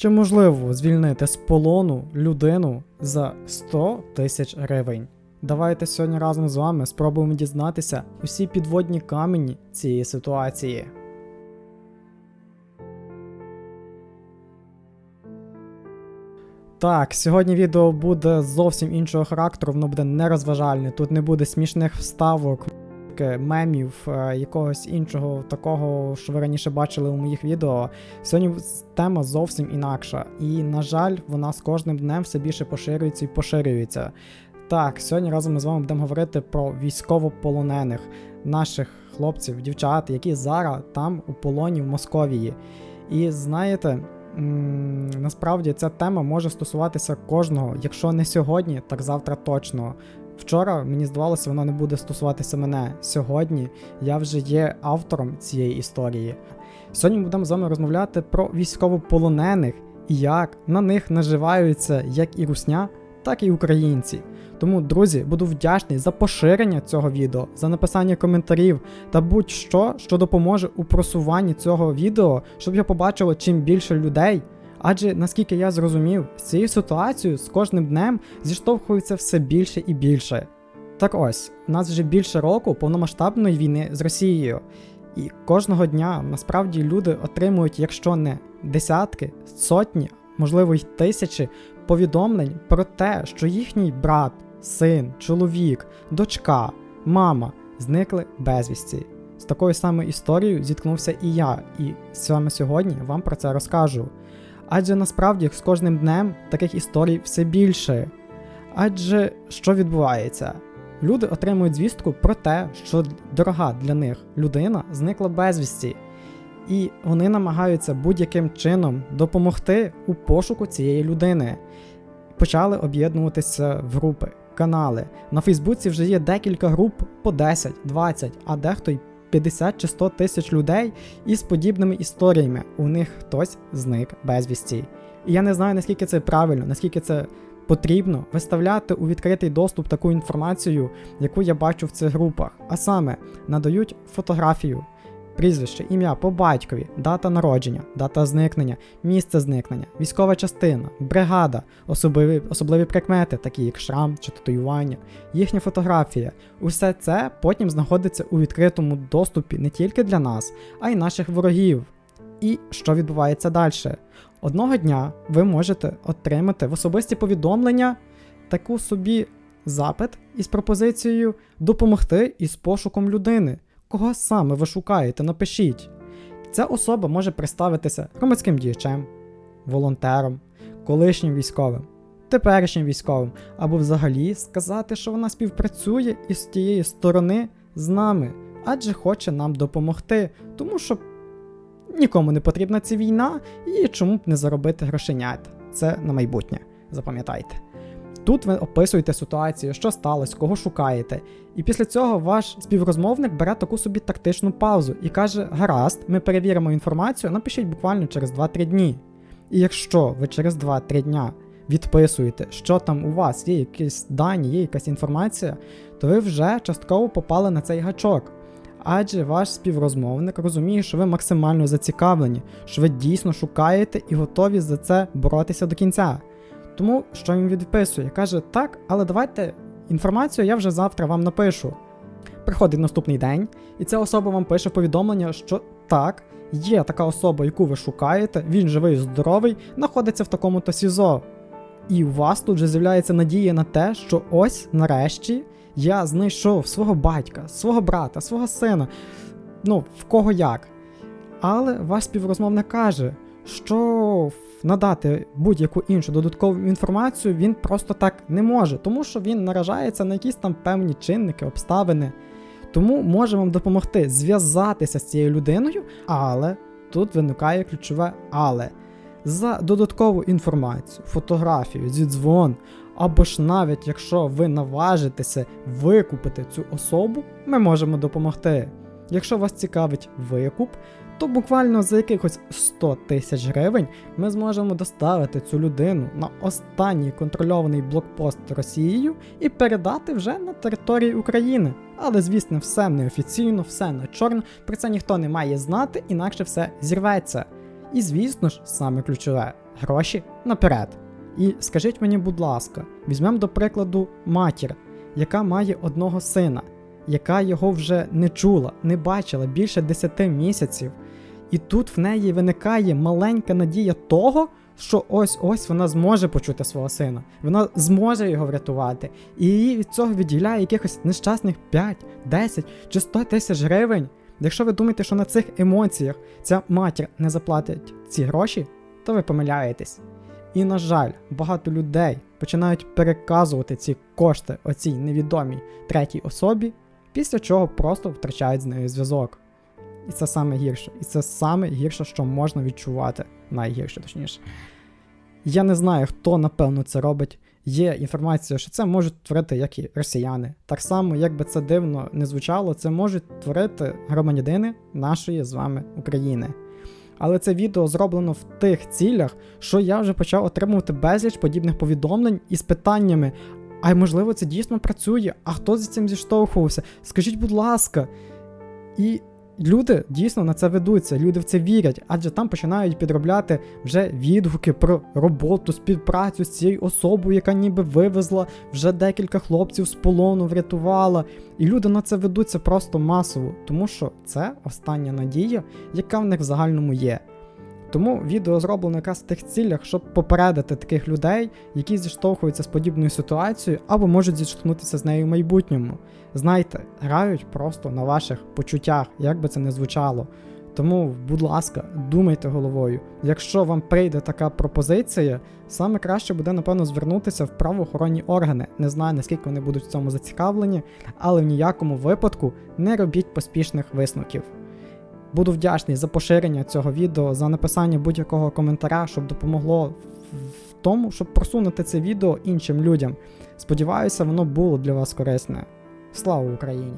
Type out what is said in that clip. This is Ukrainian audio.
Чи можливо звільнити з полону людину за 100 тисяч гривень? Давайте сьогодні разом з вами спробуємо дізнатися усі підводні камені цієї ситуації. Так, сьогодні відео буде зовсім іншого характеру, воно буде нерозважальне. Тут не буде смішних вставок, м**ки, мемів, е, якогось іншого такого, що ви раніше бачили у моїх відео. Сьогодні тема зовсім інакша. І, на жаль, вона з кожним днем все більше поширюється і поширюється. Так, сьогодні разом ми з вами будемо говорити про військовополонених наших хлопців, дівчат, які зараз там у полоні в Московії. І знаєте, насправді ця тема може стосуватися кожного, якщо не сьогодні, так завтра точно. Вчора мені здавалося, вона не буде стосуватися мене. Сьогодні я вже є автором цієї історії. Сьогодні ми будемо з вами розмовляти про військовополонених і як на них наживаються як і русня, так і українці. Тому, друзі, буду вдячний за поширення цього відео, за написання коментарів та будь-що, що допоможе у просуванні цього відео, щоб я побачило чим більше людей. Адже наскільки я зрозумів, з цією ситуацією з кожним днем зіштовхується все більше і більше. Так ось, у нас вже більше року повномасштабної війни з Росією. І кожного дня насправді люди отримують, якщо не десятки, сотні, можливо й тисячі повідомлень про те, що їхній брат, син, чоловік, дочка, мама зникли безвісті. З такою самою історією зіткнувся і я, і саме сьогодні вам про це розкажу. Адже насправді з кожним днем таких історій все більше. Адже що відбувається? Люди отримують звістку про те, що дорога для них людина зникла безвісті, і вони намагаються будь-яким чином допомогти у пошуку цієї людини. Почали об'єднуватися в групи, канали. На Фейсбуці вже є декілька груп по 10, 20, а дехто й 50 чи 100 тисяч людей із подібними історіями. У них хтось зник безвісті. І я не знаю, наскільки це правильно, наскільки це потрібно виставляти у відкритий доступ таку інформацію, яку я бачу в цих групах. А саме надають фотографію, прізвище, ім'я по батькові, дата народження, дата зникнення, місце зникнення, військова частина, бригада, особливі, особливі прикмети, такі як шрам чи татуювання, їхня фотографія. Усе це потім знаходиться у відкритому доступі не тільки для нас, а й наших ворогів. І що відбувається далі? Одного дня ви можете отримати в особисті повідомлення таку собі запит із пропозицією допомогти із пошуком людини. Кого саме ви шукаєте, напишіть. Ця особа може представитися громадським діячем, волонтером, колишнім військовим, теперішнім військовим, або взагалі сказати, що вона співпрацює із тієї сторони з нами, адже хоче нам допомогти, тому що нікому не потрібна ця війна, і чому б не заробити грошенят. Це на майбутнє, запам'ятайте. Тут ви описуєте ситуацію, що сталося, кого шукаєте. І після цього ваш співрозмовник бере таку собі тактичну паузу і каже: Гаразд, ми перевіримо інформацію, напишіть буквально через 2-3 дні. І якщо ви через 2-3 дня відписуєте, що там у вас, є якісь дані, є якась інформація, то ви вже частково попали на цей гачок. Адже ваш співрозмовник розуміє, що ви максимально зацікавлені, що ви дійсно шукаєте і готові за це боротися до кінця. Тому що він відписує, каже: так, але давайте інформацію я вже завтра вам напишу. Приходить наступний день, і ця особа вам пише повідомлення, що так, є така особа, яку ви шукаєте, він живий, здоровий, знаходиться в такому-то СІЗО. І у вас тут вже з'являється надія на те, що ось нарешті я знайшов свого батька, свого брата, свого сина, ну, в кого як. Але ваш співрозмовник каже, що надати будь-яку іншу додаткову інформацію він просто так не може, тому що він наражається на якісь там певні чинники, обставини. Тому може вам допомогти зв'язатися з цією людиною, але тут виникає ключове але. За додаткову інформацію, фотографію, зідзвон, або ж навіть якщо ви наважитеся викупити цю особу, ми можемо допомогти. Якщо вас цікавить викуп, то буквально за якихось 100 тисяч гривень ми зможемо доставити цю людину на останній контрольований блокпост Росією і передати вже на території України. Але, звісно, все неофіційно, все на чорно, про це ніхто не має знати, інакше все зірветься. І звісно ж, саме ключове, гроші наперед. І скажіть мені, будь ласка, візьмемо до прикладу матір, яка має одного сина, яка його вже не чула, не бачила більше 10 місяців. І тут в неї виникає маленька надія того, що ось ось вона зможе почути свого сина, вона зможе його врятувати. І її від цього відділяє якихось нещасних 5, 10 чи 100 тисяч гривень. Якщо ви думаєте, що на цих емоціях ця матір не заплатить ці гроші, то ви помиляєтесь. І, на жаль, багато людей починають переказувати ці кошти оцій невідомій третій особі, після чого просто втрачають з нею зв'язок. І це саме гірше. І це саме гірше, що можна відчувати. Найгірше, точніше. Я не знаю, хто напевно це робить. Є інформація, що це можуть творити як і росіяни. Так само, як би це дивно не звучало, це можуть творити громадяни нашої з вами України. Але це відео зроблено в тих цілях, що я вже почав отримувати безліч подібних повідомлень із питаннями. А можливо, це дійсно працює? А хто з цим зіштовхувався? Скажіть, будь ласка. І люди дійсно на це ведуться, люди в це вірять, адже там починають підробляти вже відгуки про роботу, співпрацю з цією особою, яка ніби вивезла вже декілька хлопців з полону, врятувала. І люди на це ведуться просто масово, тому що це остання надія, яка в них в загальному є. Тому відео зроблено якраз в тих цілях, щоб попередити таких людей, які зіштовхуються з подібною ситуацією або можуть зіштовхнутися з нею в майбутньому. Знайте, грають просто на ваших почуттях, як би це не звучало. Тому, будь ласка, думайте головою. Якщо вам прийде така пропозиція, саме краще буде, напевно, звернутися в правоохоронні органи. Не знаю, наскільки вони будуть в цьому зацікавлені, але в ніякому випадку не робіть поспішних висновків. Буду вдячний за поширення цього відео, за написання будь-якого коментаря, щоб допомогло в- тому, щоб просунути це відео іншим людям. Сподіваюся, воно було для вас корисне. Слава Україні!